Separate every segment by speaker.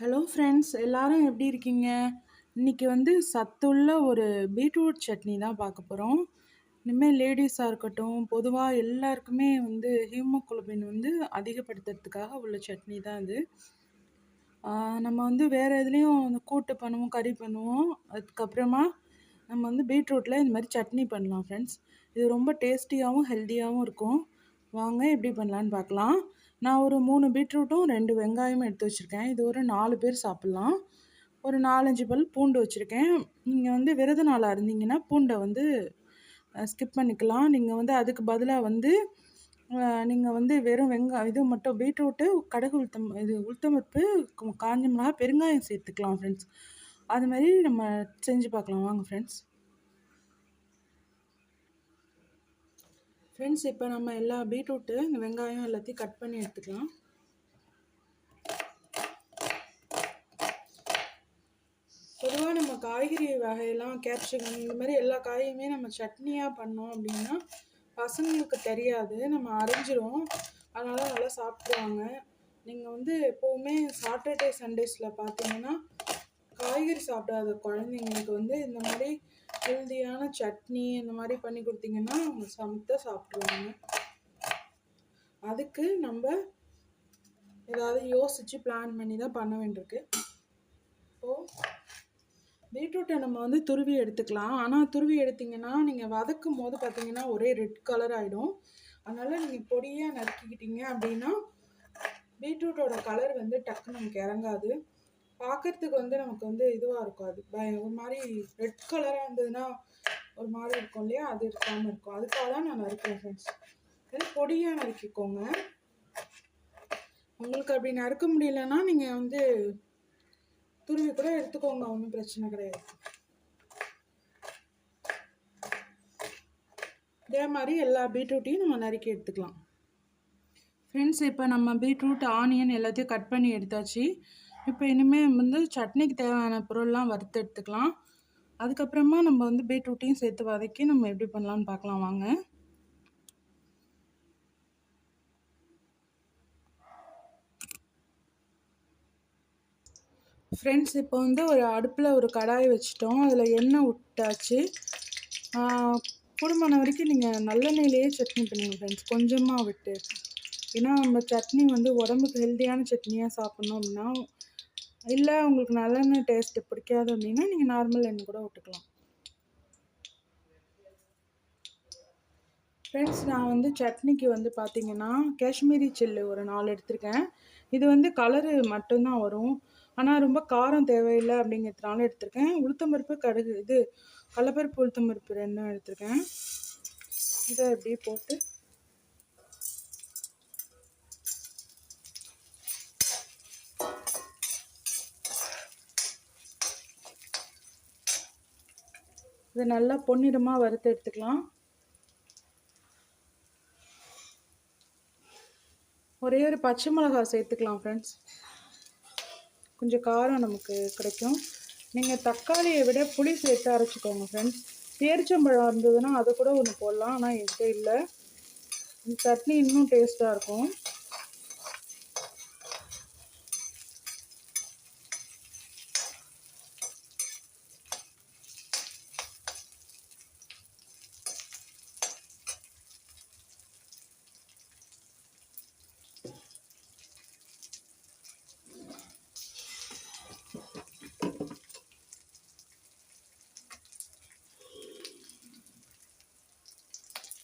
Speaker 1: Hello friends எல்லாரும் எப்படி இருக்கீங்க? இன்னைக்கு வந்து சத்துள்ள ஒரு பீட்ரூட் சட்னி தான் பார்க்க போகிறோம் இனிமேல் லேடிஸாக இருக்கட்டும் பொதுவாக எல்லாருக்குமே வந்து ஹீமோகுளோபின் வந்து அதிகப்படுத்துறதுக்காக உள்ள சட்னி தான் இது நம்ம வந்து வேறு எதுலேயும் அந்த கூட்டு பண்ணுவோம் கறி பண்ணுவோம். அதுக்கப்புறமா நம்ம வந்து பீட்ரூட்டில் இந்த மாதிரி சட்னி பண்ணலாம் ஃப்ரெண்ட்ஸ் இது ரொம்ப டேஸ்டியாகவும் ஹெல்த்தியாகவும் இருக்கும். வாங்க எப்படி பண்ணலான்னு பார்க்கலாம். நான் ஒரு மூணு பீட்ரூட்டும் ரெண்டு வெங்காயமும் எடுத்து வச்சுருக்கேன். இது ஒரு நாலு பேர் சாப்பிட்லாம். ஒரு நாலஞ்சு பல் பூண்டு வச்சுருக்கேன். நீங்கள் வந்து விரத நாளாக இருந்தீங்கன்னா பூண்டை வந்து ஸ்கிப் பண்ணிக்கலாம். நீங்கள் வந்து அதுக்கு பதிலாக வந்து நீங்கள் வந்து வெறும் வெங்காயம் இது மட்டும் பீட்ரூட்டு கடுகு உளுத்தம் இது உளுத்தம்பருப்பு கு- காஞ்ச மிளகா பெருங்காயம் சேர்த்துக்கலாம் ஃப்ரெண்ட்ஸ் அது மாதிரி நம்ம செஞ்சு பார்க்கலாம். வாங்க ஃப்ரெண்ட்ஸ் ஃப்ரெண்ட்ஸ் இப்போ நம்ம எல்லா பீட்ரூட்டு இந்த வெங்காயம் எல்லாத்தையும் கட் பண்ணி எடுத்துக்கலாம். பொதுவாக நம்ம காய்கறி வகையெல்லாம் கேப்சிகம் இந்த மாதிரி எல்லா காயுமே நம்ம சட்னியாக பண்ணோம் அப்படின்னா பசங்களுக்கு தெரியாது. நம்ம அரைஞ்சிரும். அதனால் நல்லா சாப்பிட்ருவாங்க நீங்கள் வந்து எப்போவுமே சாட்டர்டே சண்டேஸில் பார்த்தீங்கன்னா காய்கறி சாப்பிடாத குழந்தைங்களுக்கு வந்து இந்த மாதிரி ஹெல்தியான சட்னி இந்த மாதிரி பண்ணி கொடுத்தீங்கன்னா அவங்க சமைத்த சாப்பிட்ருவாங்க அதுக்கு நம்ம ஏதாவது யோசித்து பிளான் பண்ணி தான் பண்ண வேண்டியிருக்கு. இப்போது பீட்ரூட்டை நம்ம வந்து துருவி எடுத்துக்கலாம். ஆனால் துருவி எடுத்தீங்கன்னா நீங்கள் வதக்கும் போது பார்த்தீங்கன்னா ஒரே ரெட் கலர் ஆகிடும் அதனால் நீங்கள் பொடியாக நறுக்கிக்கிட்டீங்க அப்படின்னா பீட்ரூட்டோட கலர் வந்து டக்குன்னு நமக்கு இறங்காது. பார்க்கறதுக்கு வந்து நமக்கு வந்து இதுவாக இருக்காது. பய ஒரு மாதிரி ரெட் கலராக இருந்ததுன்னா ஒரு மாதிரி இருக்கும் இல்லையா? அது இருக்காமல் இருக்கும். அதுக்காக தான் நான் நறுக்கிறேன் ஃப்ரெண்ட்ஸ் இது பொடியாக நறுக்கிக்கோங்க. உங்களுக்கு அப்படி நறுக்க முடியலன்னா நீங்கள் வந்து துருவி கூட எடுத்துக்கோங்க. ஒன்றும் பிரச்சனை கிடையாது. இதே மாதிரி எல்லா பீட்ரூட்டையும் நம்ம நறுக்கி எடுத்துக்கலாம். ஃப்ரெண்ட்ஸ் இப்போ நம்ம பீட்ரூட் ஆனியன் எல்லாத்தையும் கட் பண்ணி எடுத்தாச்சு. இப்போ இனிமேல் வந்து சட்னிக்கு தேவையான பொருள்லாம் வறுத்து எடுத்துக்கலாம். அதுக்கப்புறமா நம்ம வந்து பீட்ரூட்டையும் சேர்த்து வதக்கி நம்ம எப்படி பண்ணலாம்னு பார்க்கலாம் வாங்க. ஃப்ரெண்ட்ஸ் இப்போ வந்து ஒரு அடுப்பில் ஒரு கடாய் வச்சுட்டோம். அதில் எண்ணெய் விட்டாச்சு. குடும்பம் வரைக்கும் நீங்கள் நல்லெண்ணெயிலேயே சட்னி பண்ணுங்க ஃப்ரெண்ட்ஸ் கொஞ்சமாக விட்டு. ஏன்னா நம்ம சட்னி வந்து உடம்புக்கு ஹெல்த்தியான சட்னியாக சாப்பிட்ணும் அப்படின்னா இல்லை உங்களுக்கு நல்லெண்ணெய் டேஸ்ட்டு பிடிக்காது அப்படின்னா நீங்கள் நார்மல் எண்ணெய் கூட விட்டுக்கலாம். ஃப்ரெண்ட்ஸ் நான் வந்து சட்னிக்கு வந்து பார்த்தீங்கன்னா காஷ்மீரி சில்லு ஒரு நாலு எடுத்திருக்கேன். இது வந்து கலரு மட்டும்தான் வரும். ஆனால் ரொம்ப காரம் தேவையில்லை அப்படிங்கிறதுனால எடுத்திருக்கேன். உளுத்தம்பருப்பு கடுகு இது கடலப்பருப்பு உளுத்தம்பருப்பு ரெண்டும் எடுத்திருக்கேன். இதை அப்படியே போட்டு இதை நல்லா பொன்னிறமாக வறுத்து எடுத்துக்கலாம். ஒரே ஒரு பச்சை மிளகாய் சேர்த்துக்கலாம் ஃப்ரெண்ட்ஸ் கொஞ்சம் காரம் நமக்கு கிடைக்கும். நீங்கள் தக்காளியை விட புளி சேர்த்து அரைச்சிக்கோங்க ஃப்ரெண்ட்ஸ் பேரிச்சம்பழம் இருந்ததுன்னா அதை கூட ஒன்று போடலாம் ஆனால் என்கிட்ட இல்லை. சட்னி இன்னும் டேஸ்ட்டாக இருக்கும்.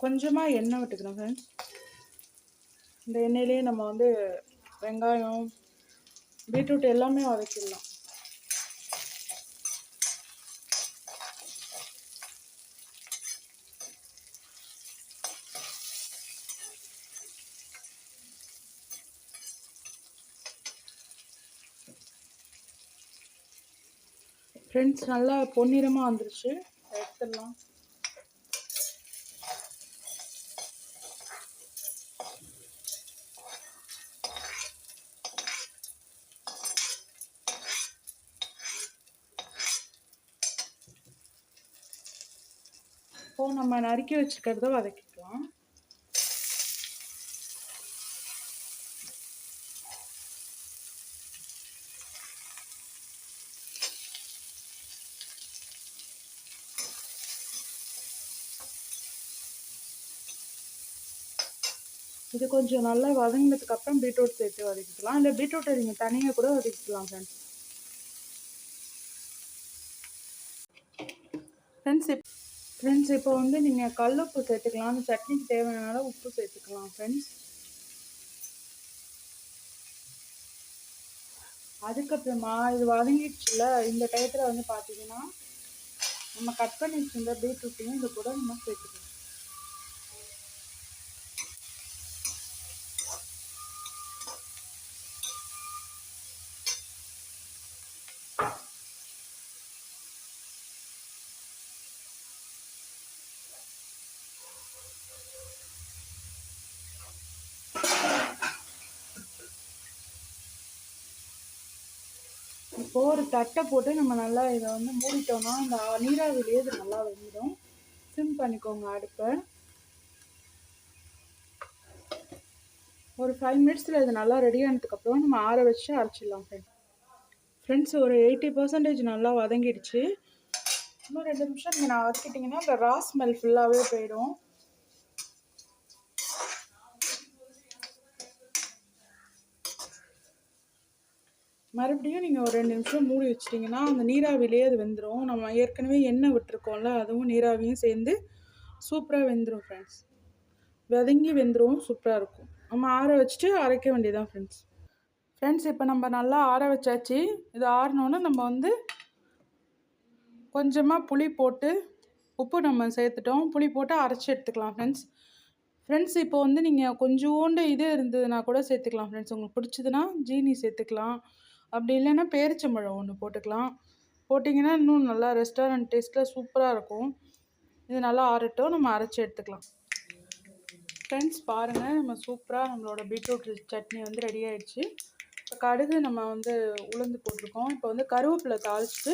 Speaker 1: கொஞ்சமாக எண்ணெய் விட்டுக்கணும் ஃப்ரெண்ட்ஸ் இந்த எண்ணெயிலேயே நம்ம வந்து வெங்காயம் பீட்ரூட் எல்லாமே வதக்கிடலாம். ஃப்ரெண்ட்ஸ் நல்லா பொன்னிறமாக வந்துருச்சு. எடுத்துடலாம். இப்போது நம்ம நறுக்கி வச்சுக்கிறத வதக்கிக்கலாம். இது கொஞ்சம் நல்லா வதங்கினதுக்கு அப்புறம் பீட்ரூட் சேர்த்து வதக்கிக்கலாம். இல்லை பீட்ரூட்டை நீங்கள் தனியாக கூட வதக்கிக்கலாம் ஃப்ரெண்ட்ஸ் ஃப்ரெண்ட்ஸ் ஃப்ரெண்ட்ஸ் இப்போ வந்து நீங்கள் கல் உப்பு சேர்த்துக்கலாம். அந்த சட்னிக்கு தேவையான உப்பு சேர்த்துக்கலாம் ஃப்ரெண்ட்ஸ் அதுக்கப்புறமா இது வதங்கிடுச்சுல இந்த டயத்தில் வந்து பார்த்தீங்கன்னா நம்ம கட் பண்ணி வச்சுருந்த பீட்ரூட்டையும் இது கூட நம்ம சேர்த்துக்கலாம். இப்போ ஒரு தட்டை போட்டு நம்ம நல்லா இதை வந்து மூடிட்டோம்னா அந்த நீராவிலேயே இது நல்லா வெந்துடும். சிம் பண்ணிக்கோங்க அடுப்பை. ஒரு ஃபைவ் மினிட்ஸில் இது நல்லா ரெடி ஆனதுக்கப்புறம் நம்ம ஆற வச்சு அரைச்சிடலாம் ஃப்ரெண்ட்ஸ் ஒரு எயிட்டி பர்சன்டேஜ் நல்லா வதங்கிடுச்சு. இன்னும் ரெண்டு நிமிஷம் நீங்கள் நான் வதக்கிட்டிங்கன்னா இந்த ரா ஸ்மெல் ஃபுல்லாகவே போயிடும். மறுபடியும் நீங்கள் ஒரு ரெண்டு நிமிஷம் மூடி வச்சிட்டிங்கன்னா அந்த நீராவிலேயே அது வெந்துடும் நம்ம ஏற்கனவே எண்ணெய் விட்டுருக்கோம்ல அதுவும் நீராவியும் சேர்ந்து சூப்பராக வெந்துடும் ஃப்ரெண்ட்ஸ் வதங்கி வெந்துடும் சூப்பராக இருக்கும். நம்ம ஆற வச்சுட்டு அரைக்க வேண்டியதான் ஃப்ரெண்ட்ஸ் ஃப்ரெண்ட்ஸ் இப்போ நம்ம நல்லா ஆற வச்சாச்சு. இது ஆறினோன்னு நம்ம வந்து கொஞ்சமாக புளி போட்டு உப்பு நம்ம சேர்த்துட்டோம். புளி போட்டு அரைச்சி எடுத்துக்கலாம் ஃப்ரெண்ட்ஸ் ஃப்ரெண்ட்ஸ் இப்போ வந்து நீங்கள் கொஞ்சோண்டு இது இருந்ததுன்னா கூட சேர்த்துக்கலாம் ஃப்ரெண்ட்ஸ் உங்களுக்கு பிடிச்சதுன்னா ஜீனி சேர்த்துக்கலாம். அப்படி இல்லைன்னா பேரிச்சம்பழம் ஒன்று போட்டுக்கலாம். போட்டிங்கன்னா இன்னும் நல்லா ரெஸ்டாரண்ட் டேஸ்ட்டில் சூப்பராக இருக்கும். இது நல்லா ஆறட்டும் நம்ம அரைச்சி எடுத்துக்கலாம். ஃப்ரெண்ட்ஸ் பாருங்கள் நம்ம சூப்பராக நம்மளோட பீட்ரூட் சட்னி வந்து ரெடி ஆகிடுச்சு இப்போ கடுகு நம்ம வந்து உளுந்து போட்டிருக்கோம். இப்போ வந்து கருவேப்பிலை தாளிச்சிட்டு